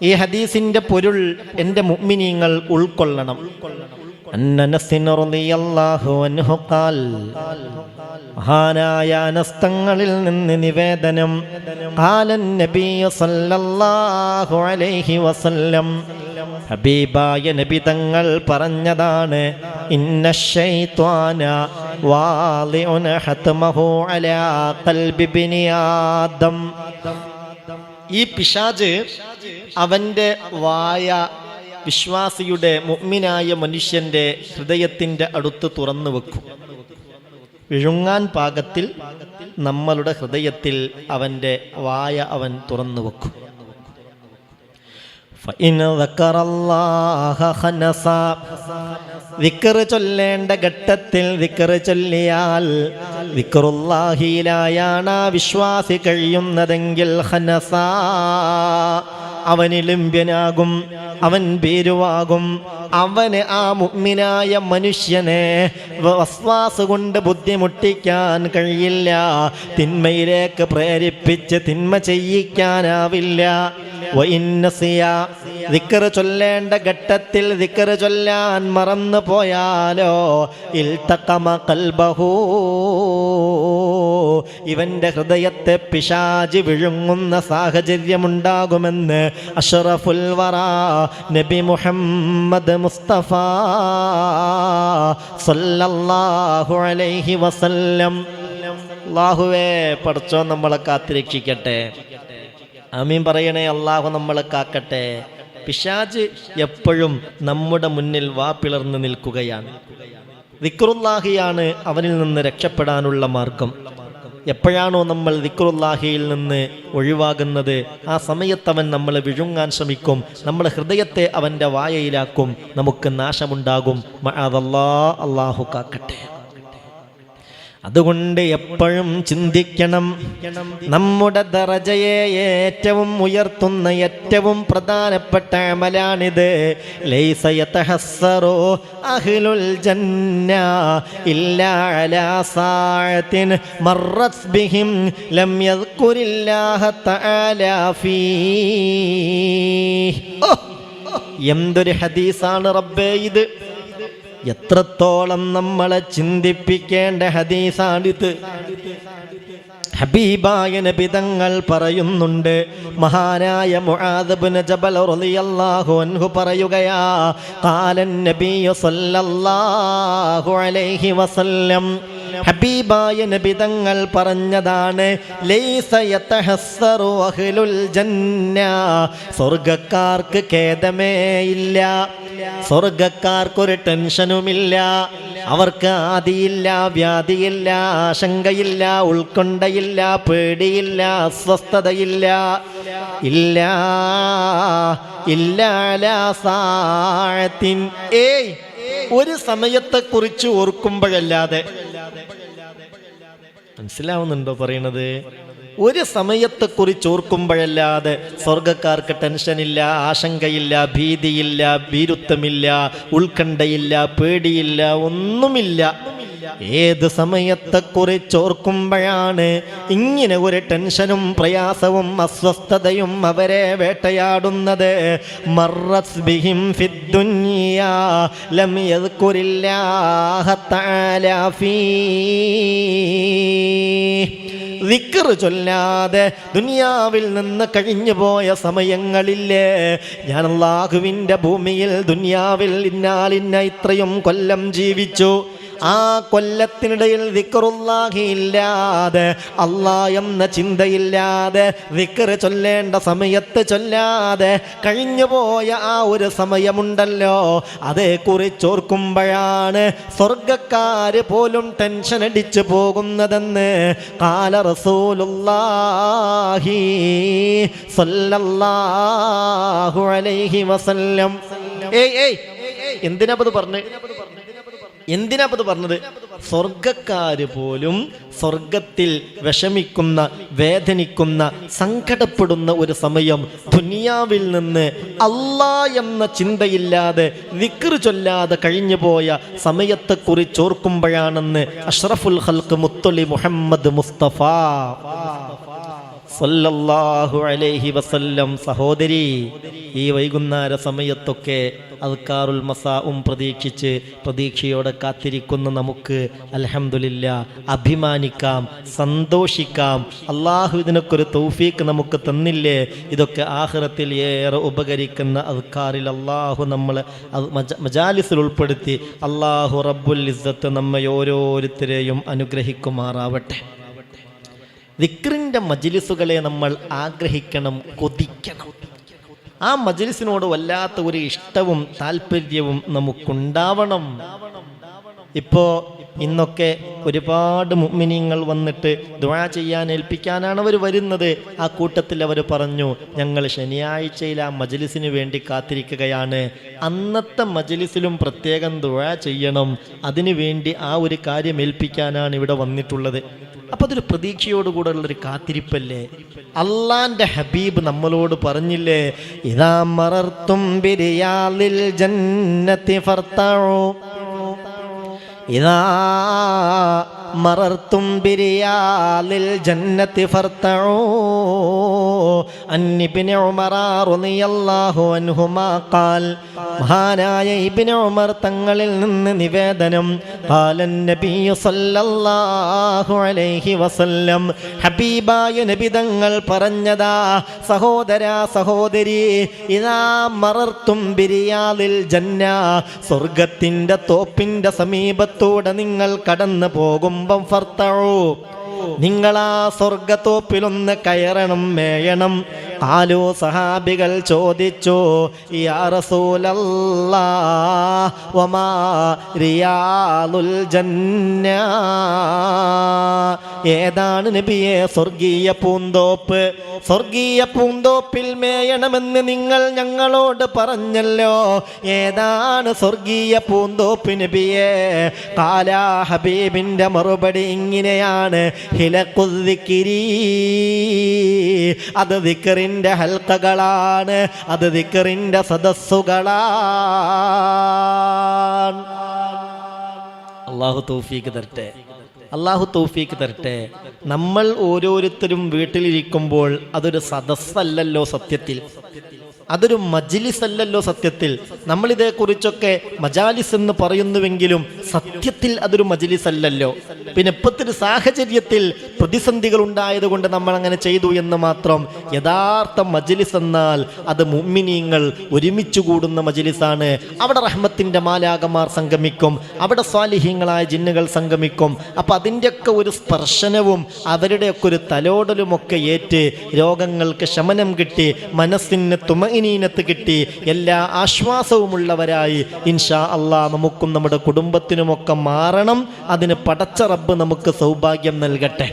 ഈ ഹദീസിന്റെ പൊരുൾ എന്റെ മുഅ്മിനീങ്ങൾ ഉൾക്കൊള്ളണം. മഹാനായ അനസ്തങ്ങളിൽ നിന്ന് നിവേദനം. ഖാലൻ നബിയ സല്ലല്ലാഹു അലൈഹി വസല്ലം ഹബീബായ നബി തങ്ങൾ പറഞ്ഞതാണ് ഇന്ന ശൈത്വാന ഹത്മഹു അലാ ഖൽബി ആദം. ഈ പിശാജ് അവന്റെ വായ വിശ്വാസിയുടെ മുഗ്മിനായ മനുഷ്യന്റെ ഹൃദയത്തിന്റെ അടുത്ത് തുറന്നു വെക്കും. വിഴുങ്ങാൻ പാകത്തിൽ നമ്മളുടെ ഹൃദയത്തിൽ അവന്റെ വായ അവൻ തുറന്നു വെക്കും. ദിക്കറ് ചൊല്ലേണ്ട ഘട്ടത്തിൽ ചൊല്ലിയാൽ വിശ്വാസി കഴിയുന്നതെങ്കിൽ ഖനസ. അവന് ലിംബ്യനാകും. അവൻ ഭീരുവാകും. അവന് ആ മുഗ്മിനായ മനുഷ്യനെ വസ്വാസ് കൊണ്ട് ബുദ്ധിമുട്ടിക്കാൻ കഴിയില്ല. തിന്മയിലേക്ക് പ്രേരിപ്പിച്ച് തിന്മ ചെയ്യിക്കാനാവില്ല. ദിക്കറ് ചൊല്ലേണ്ട ഘട്ടത്തിൽ ദിക്കറ് ചൊല്ലാൻ മറന്നു പോയാലോ ഇൽത്തക്കമ കൽബഹൂ. ഇവന്റെ ഹൃദയത്തെ പിശാജി വിഴുങ്ങുന്ന സാഹചര്യമുണ്ടാകുമെന്ന് അഷറഫുൽ വറ നബി മുഹമ്മദ് മുസ്തഫ സല്ലല്ലാഹു അലൈഹി വസല്ലം. അള്ളാഹുവേ പഠിച്ചോ നമ്മളെ കാത്തിരക്ഷിക്കട്ടെ. ആമീൻ പറയണേ അള്ളാഹു നമ്മളെ കാക്കട്ടെ. പിശാജ് എപ്പോഴും നമ്മുടെ മുന്നിൽ വാ പിളർന്ന് നിൽക്കുകയാണ്. വിക്രുല്ലാഹിയാണ് അവനിൽ നിന്ന് രക്ഷപ്പെടാനുള്ള മാർഗം. എപ്പോഴാണോ നമ്മൾ ദിക്റുല്ലാഹിയിൽ നിന്ന് ഒഴിവാകുന്നത് ആ സമയത്ത് അവൻ നമ്മളെ വിഴുങ്ങാൻ ശ്രമിക്കും നമ്മുടെ ഹൃദയത്തെ അവന്റെ വായയിലാക്കും നമുക്ക് നാശമുണ്ടാകും. അതല്ലാ അള്ളാഹു കാക്കട്ടെ. അതുകൊണ്ട് എപ്പോഴും ചിന്തിക്കണം. നമ്മുടെ ദറജയെ ഏറ്റവും ഉയർത്തുന്ന ഏറ്റവും പ്രധാനപ്പെട്ട അമലാണിത്. എന്തൊരു ഹദീസാണ് റബ്ബേ ഇത്. എത്രത്തോളം നമ്മളെ ചിന്തിപ്പിക്കേണ്ട ഹദീസാണിത്. ഹബീബായ നബിതങ്ങൾ പറയുന്നുണ്ട് മഹാനായ മുആദ്ബിന് ജബൽ റളിയല്ലാഹു അൻഹു പറയുകയാ കാലൻ നബിയു സല്ലല്ലാഹു അലൈഹി വസല്ലം ഹബീബായ നബിതങ്ങൾ പറഞ്ഞതാണ് സ്വർഗക്കാർക്ക് ഖേദമേ ഇല്ല. സ്വർഗക്കാർക്കൊരു ടെൻഷനുമില്ല. അവർക്ക് ആദിയില്ല വ്യാധിയില്ല ആശങ്കയില്ല ഉൾക്കൊണ്ടയില്ല പേടിയില്ല അസ്വസ്ഥതയില്ല. ഇല്ല ഇല്ല അലാ ഏയ് ഒരു സമയത്തെക്കുറിച്ച് ഓർക്കുമ്പോഴല്ലാതെ മനസ്സിലാവുന്നുണ്ടോ പറയണത് ഒരു സമയത്തെക്കുറിച്ച് ഓർക്കുമ്പോഴല്ലാതെ സ്വർഗക്കാർക്ക് ടെൻഷനില്ല ആശങ്കയില്ല ഭീതിയില്ല ഭീരുത്വമില്ല ഉത്കണ്ഠയില്ല പേടിയില്ല ഒന്നുമില്ല. ഏത് സമയത്തെക്കുറിച്ച് ഓർക്കുമ്പോഴാണ് ഇങ്ങനെ ഒരു ടെൻഷനും പ്രയാസവും അസ്വസ്ഥതയും അവരെ വേട്ടയാടുന്നത്? വിക്കർ ചൊല്ലാതെ ദുനിയാവിൽ നിന്ന് കഴിഞ്ഞു പോയ സമയങ്ങളില്ലേ? ഞാൻ അള്ളാഹുവിന്റെ ഭൂമിയിൽ ദുനിയാവിൽ ഇന്നാലിന്ന ഇത്രയും കൊല്ലം ജീവിച്ചു. ആ കൊല്ലത്തിനിടയിൽ വിക്കറുല്ലാഹി അള്ളാ എന്ന ചിന്തയില്ലാതെ വിക്കർ ചൊല്ലേണ്ട സമയത്ത് ചൊല്ലാതെ കഴിഞ്ഞു പോയ ആ ഒരു സമയമുണ്ടല്ലോ. അതേക്കുറിച്ചോർക്കുമ്പോഴാണ് സ്വർഗക്കാര് പോലും ടെൻഷൻ അടിച്ചു പോകുന്നതെന്ന് കാല റസൂലുല്ലാഹി സല്ലല്ലാഹു അലൈഹി വസല്ലം. ഏയ് ഏയ് എന്തിനാ പറഞ്ഞ്? എന്തിനാ അത് പറഞ്ഞത്? സ്വർഗക്കാര് പോലും സ്വർഗത്തിൽ വിഷമിക്കുന്ന വേദനിക്കുന്ന സങ്കടപ്പെടുന്ന ഒരു സമയം ദുനിയാവിൽ നിന്ന് അല്ലാ എന്ന ചിന്തയില്ലാതെ വിക്ർ ചൊല്ലാതെ കഴിഞ്ഞു പോയ സമയത്തെ സമയത്തെക്കുറിച്ച് ഓർക്കുമ്പോഴാണെന്ന് അഷ്റഫുൽ ഹൽക്ക് മുത്തൊലി മുഹമ്മദ് മുസ്തഫ. സല്ലല്ലാഹു അലൈഹി വസല്ലം സഹോദരി ഈ വൈകുന്നേര സമയത്തൊക്കെ അൽക്കാറുൽ മസാവും പ്രതീക്ഷിച്ച് പ്രതീക്ഷയോടെ കാത്തിരിക്കുന്ന നമുക്ക്. അൽഹംദുലില്ല അഭിമാനിക്കാം സന്തോഷിക്കാം. അള്ളാഹു ഇതിനൊക്കെ ഒരു തൗഫീക്ക് നമുക്ക് തന്നില്ലേ? ഇതൊക്കെ ആഹ്റത്തിൽ ഏറെ ഉപകരിക്കുന്ന അൽക്കാറിൽ അള്ളാഹു നമ്മൾ മജാലിസിൽ ഉൾപ്പെടുത്തി. അള്ളാഹു റബ്ബുൽ ഇസ്സത്ത് നമ്മെ ഓരോരുത്തരെയും അനുഗ്രഹിക്കുമാറാവട്ടെ. ദിക്റിന്റെ മജിലിസുകളെ നമ്മൾ ആഗ്രഹിക്കണം കൊതിക്കണം. ആ മജിലിസിനോട് വല്ലാത്ത ഒരു ഇഷ്ടവും താല്പര്യവും നമുക്കുണ്ടാവണം. ഇപ്പോ ഇന്നൊക്കെ ഒരുപാട് മുഅ്മിനീങ്ങൾ വന്നിട്ട് ദുആ ചെയ്യാൻ ഏൽപ്പിക്കാനാണ് അവർ വരുന്നത്. ആ കൂട്ടത്തിൽ അവർ പറഞ്ഞു ഞങ്ങൾ ശനിയാഴ്ചയിൽ ആ മജലിസിന് വേണ്ടി കാത്തിരിക്കുകയാണ്. അന്നത്തെ മജലിസിലും പ്രത്യേകം ദുആ ചെയ്യണം. അതിനു വേണ്ടി ആ ഒരു കാര്യം ഏൽപ്പിക്കാനാണ് ഇവിടെ വന്നിട്ടുള്ളത്. അപ്പൊ അതൊരു പ്രതീക്ഷയോടുകൂടെ ഒരു കാത്തിരിപ്പല്ലേ? അള്ളാന്റെ ഹബീബ് നമ്മളോട് പറഞ്ഞില്ലേ ഇതാ മറർത്തും ബിരിയാലിൽ ജന്നത്തി ഫർത്തഉ ഇതാ മറർത്തും ബിരിയാലിൽ ജന്നത്തി ഫർത്തൂ റളിയല്ലാഹു അൻഹുമാ ഖാൽ മഹാനായ ഇബ്നു ഉമർ തങ്ങളിൽ നിന്ന് നിവേദനം സല്ലല്ലാഹു അലൈഹി വസല്ലം ഹബീബായ നബി തങ്ങൾ പറഞ്ഞതാ സഹോദരാ സഹോദരി ഇതാ മറർത്തും ബിരിയാലിൽ ജന്ന സ്വർഗത്തിന്റെ തോപ്പിന്റെ സമീപത്തൂടെ നിങ്ങൾ കടന്നു പോകുമ്പം ഫർത്തഴൂ നിങ്ങൾ ആ സ്വർഗത്തോപ്പിലൊന്ന് കയറണം മേയണം. ആലോ സഹാബികൾ ചോദിച്ചു റിയാലുൽ ജന്ന? ഏതാണ് നബിയെ സ്വർഗീയ പൂന്തോപ്പ്? സ്വർഗീയ പൂന്തോപ്പിൽ മേയണമെന്ന് നിങ്ങൾ ഞങ്ങളോട് പറഞ്ഞല്ലോ. ഏതാണ് സ്വർഗീയ പൂന്തോപ്പ് നബിയെ? കാലാ ഹബീബിന്റെ മറുപടി ഇങ്ങനെയാണ്. ഹിലക്കുദ്ദിക്കിരി അത് ദിക്കറിന്റെ ഹൽക്കകളാണ്. അത് ദിക്കറിന്റെ സദസ്സുകളാണ്. അള്ളാഹു തൗഫീക്ക് തരട്ടെ. അള്ളാഹു തൗഫീക്ക് തരട്ടെ. നമ്മൾ ഓരോരുത്തരും വീട്ടിലിരിക്കുമ്പോൾ അതൊരു സദസ്സല്ലല്ലോ സത്യത്തിൽ. അതൊരു മജ്ലിസ് അല്ലല്ലോ സത്യത്തിൽ. നമ്മളിതേ കുറിച്ചൊക്കെ മജാലിസ് എന്ന് പറയുന്നുവെങ്കിലും സത്യത്തിൽ അതൊരു മജ്ലിസ് അല്ലല്ലോ പിന്നെ ഇപ്പത്തൊരു സാഹചര്യത്തിൽ പ്രതിസന്ധികൾ ഉണ്ടായതുകൊണ്ട് നമ്മൾ അങ്ങനെ ചെയ്തു എന്ന് മാത്രം യഥാർത്ഥ മജ്ലിസ് എന്നാൽ അത് മുമ്മിനീങ്ങൾ ഒരുമിച്ച് കൂടുന്ന മജ്ലിസാണ്. അവിടെ റഹ്മത്തിന്റെ മാലാകമാർ സംഗമിക്കും അവിടെ സ്വാലിഹ്യങ്ങളായ ജിന്നുകൾ സംഗമിക്കും. അപ്പൊ അതിന്റെയൊക്കെ ഒരു സ്പർശനവും അവരുടെയൊക്കെ ഒരു തലോടലുമൊക്കെ ഏറ്റ് രോഗങ്ങൾക്ക് ശമനം കിട്ടി മനസ്സിന് തുമഇനീനത്ത് കിട്ടി. എല്ലാ ആശ്വാസവുമുള്ളവരായി ഇൻഷാ അള്ളാ നമുക്കും നമ്മുടെ കുടുംബത്തിനുമൊക്കെ മാറണം. അതിന് പടച്ച റബ്ബ് നമുക്ക് സൗഭാഗ്യം നൽകട്ടെ.